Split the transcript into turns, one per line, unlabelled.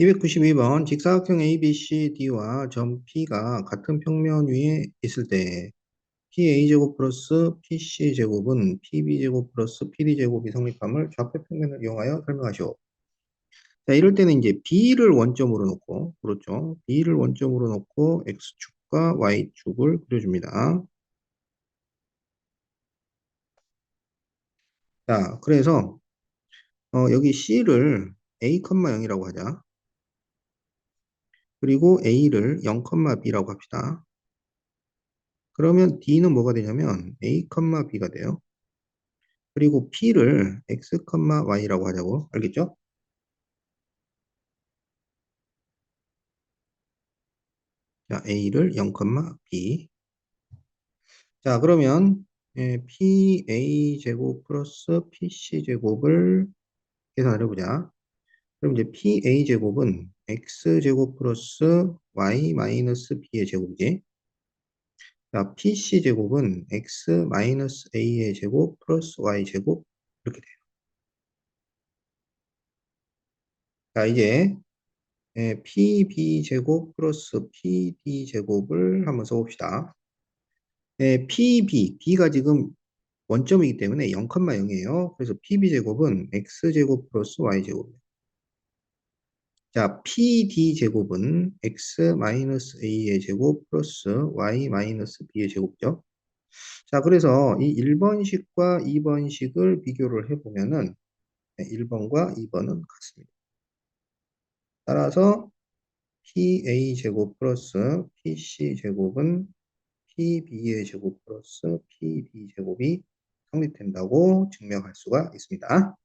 292번 직사각형 ABCD와 점 P가 같은 평면 위에 있을 때 PA제곱 플러스 PC제곱은 PB제곱 플러스 PD제곱이 성립함을 좌표 평면을 이용하여 설명하시오. 자, 이럴 때는 이제 B를 원점으로 놓고, 그렇죠. B를 원점으로 놓고 X축과 Y축을 그려줍니다. 자, 그래서, 어, 여기 C를 A, 0이라고 하자. 그리고 A를 0,B라고 합시다. 그러면 D는 뭐가 되냐면 A, B가 돼요. 그리고 P를 X, Y라고 하자고. 알겠죠? 자, A를 0, B. 자, 그러면 예, PA 제곱 플러스 PC 제곱을 계산을 해보자. 그럼 이제 PA 제곱은 X 제곱 플러스 Y 마이너스 B의 제곱이지. 자, PC 제곱은 X 마이너스 A의 제곱 플러스 Y 제곱 이렇게 돼요. 자, 이제 예, PB 제곱 플러스 PD 제곱을 한번 써봅시다. 예, PB, B가 지금 원점이기 때문에 0,0이에요. 그래서 PB 제곱은 X 제곱 플러스 Y 제곱. 자, PD 제곱은 X 마이너스 A의 제곱 플러스 Y 마이너스 B의 제곱죠. 자, 그래서 이 1번식과 2번식을 비교를 해보면은 1번과 2번은 같습니다. 따라서 PA 제곱 플러스 PC 제곱은 PB의 제곱 플러스 PD 제곱이 성립된다고 증명할 수가 있습니다.